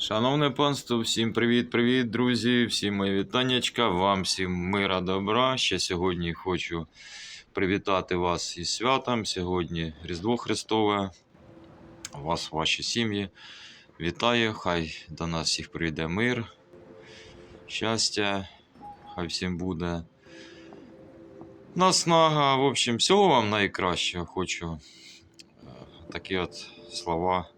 Шановне панство, всім привіт-привіт, друзі, всім мої вітаннячка, вам всім мира добра. Ще сьогодні хочу привітати вас із святом. Сьогодні Різдво Христове, вас, ваші сім'ї. Вітаю, хай до нас всіх прийде мир, щастя, хай всім буде. Наснага, в общем, всього вам найкращого. Хочу е, такі от слова.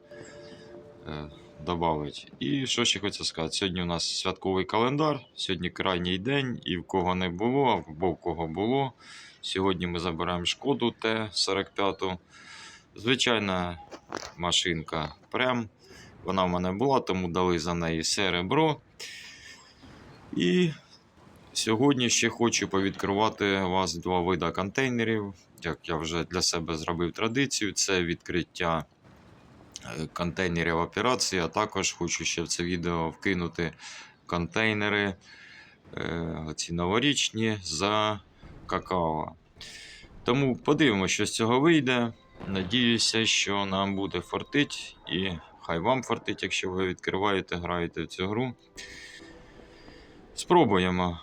Добавить. І що ще хочу сказати? Сьогодні у нас святковий календар, сьогодні крайній день, і в кого не було, або в кого було. Сьогодні ми забираємо шкоду Т-45. Звичайна машинка прям. Вона в мене була, тому дали за неї серебро. І сьогодні ще хочу повідкривати вас два види контейнерів. Як я вже для себе зробив традицію, це відкриття контейнерів операції, а також хочу ще в це відео вкинути контейнери е, ці новорічні за какао. Тому подивимося, що з цього вийде. Надіюся, що нам буде фортить, і хай вам фортить, якщо ви відкриваєте, граєте в цю гру. Спробуємо.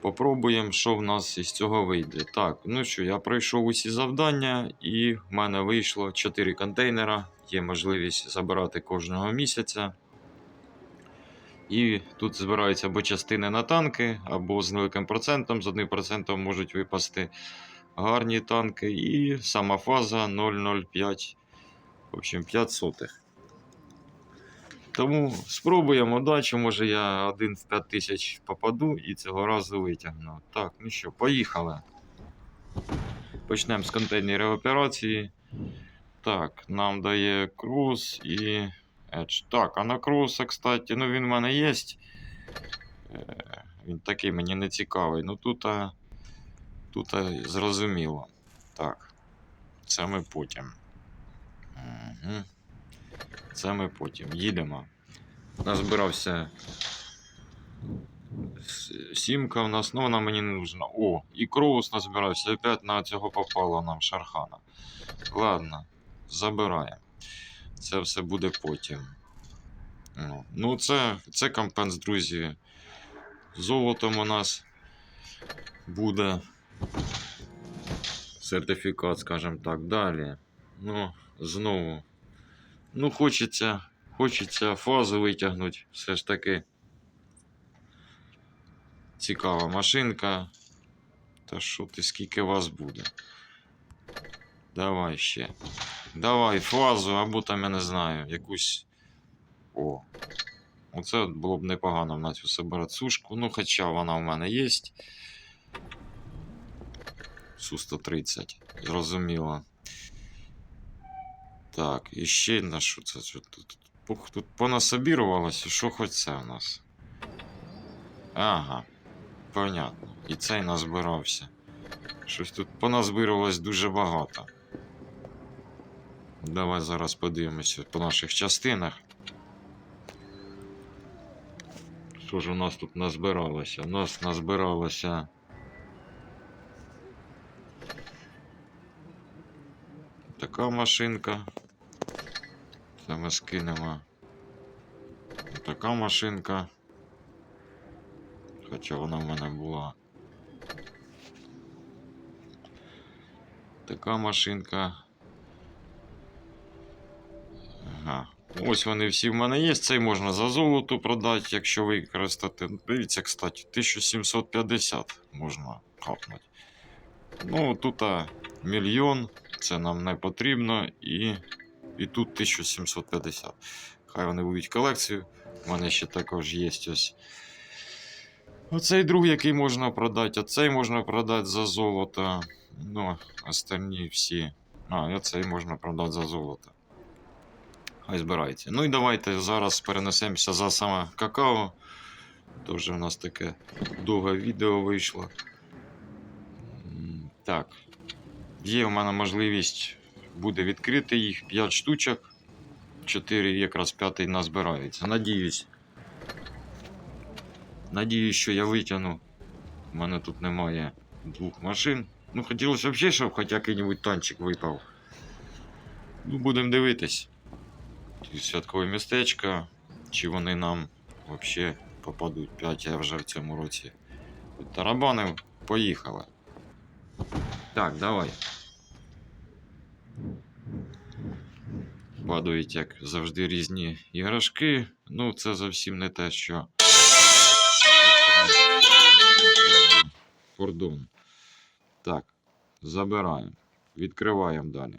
Попробуємо, що в нас із цього вийде. Так, ну що, я пройшов усі завдання, і в мене вийшло 4 контейнера. Є можливість забирати кожного місяця. І тут збираються або частини на танки, або з невеликим процентом. З 1% можуть випасти гарні танки. І сама фаза 0,05. В общем, 5 сотих. Тому спробуємо удачі. Може я один в 5 тисяч попаду і цього разу витягну. Так, ну що, поїхали. Почнемо з контейнерів операції. Так, нам дає круз і Edge. Так, а на круса, кстати, ну він в мене є. Е, Він такий мені не цікавий. Ну тут, а, тут а, зрозуміло. Так. Це ми потім. Угу. Це ми потім. Їдемо. Назбирався сімка в нас, ну вона мені не нужна. О, і кроус назбирався. Опять на цього попало нам шархана. Ладно, забираємо. Це все буде потім. Ну, Ну, це, це компенс, друзі. Золотом у нас буде сертифікат, скажімо так, далі. Ну, знову. Ну, хочеться, хочеться фазу витягнути. Все ж таки. Цікава машинка. Та що ти, скільки вас буде? Давай ще. Давай фазу, або там, я не знаю, якусь. О. Оце було б непогано на цю собрацушку. Ну, хоча вона в мене є. Су-130. Зрозуміло. Так, і ще на що це? Що тут? Тут понасобірувалося, що хоч це у нас. Ага. Понятно. І цей назбирався. Щось тут поназбиралось дуже багато. Давай зараз подивимося по наших частинах. Що ж у нас тут назбиралося? У нас назбиралося. Така машинка. Це ми скинемо. Така машинка. Хоча вона в мене була. Така машинка. Ага. Ось вони всі в мене є. Цей можна за золото продати, якщо використати. Дивіться, кстати, 1750 можна хапнути. Ну, тут мільйон, це нам не потрібно, і, і тут 1750. Хай вони будуть колекцію. У мене ще також є ось. Оцей друг, який можна продати, оцей можна продати за золото. Ну, остальні всі. А, і оцей можна продати за золото. Хай збирається. Ну і давайте зараз перенесемося за саме какао. Тоже у нас таке довге відео вийшло. Так. Є у мене можливість буде відкрити їх 5 штучок. 4 якраз п'ятий назбирається. Надіюсь. Надіюсь, що я витягну. У мене тут немає двох машин. Ну, хотілося б взагалі, щоб хоч який-небудь танчик випав. Ну, будемо дивитись. Святкове містечко. чи вони нам взагалі попадуть. 5 я вже в цьому році тарабанив. Поїхали. Так, давай. Падають, як завжди, різні іграшки. Ну, це зовсім не те, що. Кордон. Так, забираємо. Відкриваємо далі.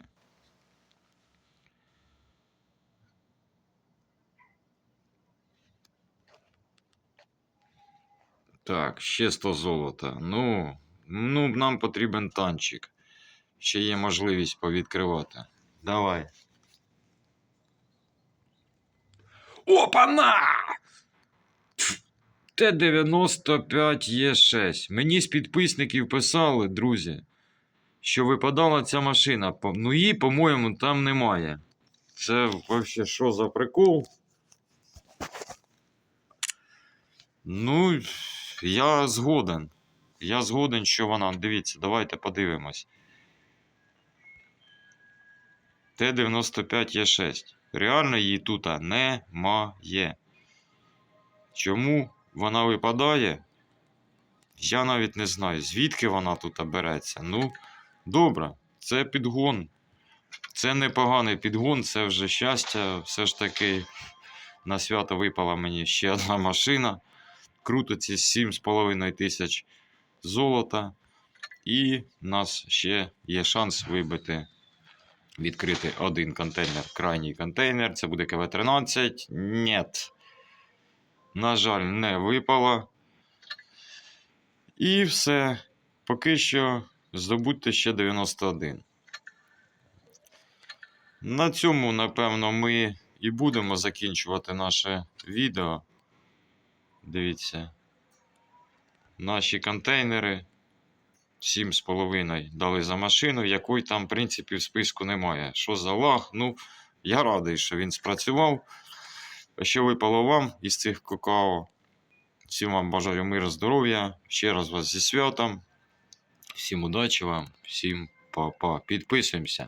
Так, ще 100 золота. Ну, ну, нам потрібен танчик. Ще є можливість повідкривати. Давай. Опана! Т-95 Є6. Мені з підписників писали, друзі, що випадала ця машина. Ну її, по-моєму, там немає. Це взагалі що за прикол? Ну, я згоден. Я згоден, що вона. Дивіться, давайте подивимось. Т-95 Є6. Реально її тут немає. Чому вона випадає? Я навіть не знаю, звідки вона тут береться. Ну, добре, це підгон. Це непоганий підгон, це вже щастя. Все ж таки на свято випала мені ще одна машина. Ці 7,5 тисяч золота. І в нас ще є шанс вибити, відкрити один контейнер. Крайній контейнер. Це буде КВ-13. Нет. На жаль, не випало. І все. Поки що здобудьте ще 91. На цьому, напевно, ми і будемо закінчувати наше відео. Дивіться. Наші контейнери. 7,5 дали за машину, якої там, в принципі, в списку немає. Що за лаг? Ну, я радий, що він спрацював. Що випало вам із цих какао? Всім вам бажаю миру, здоров'я. Ще раз вас зі святом. Всім удачі вам, всім па-па. Підписуємося.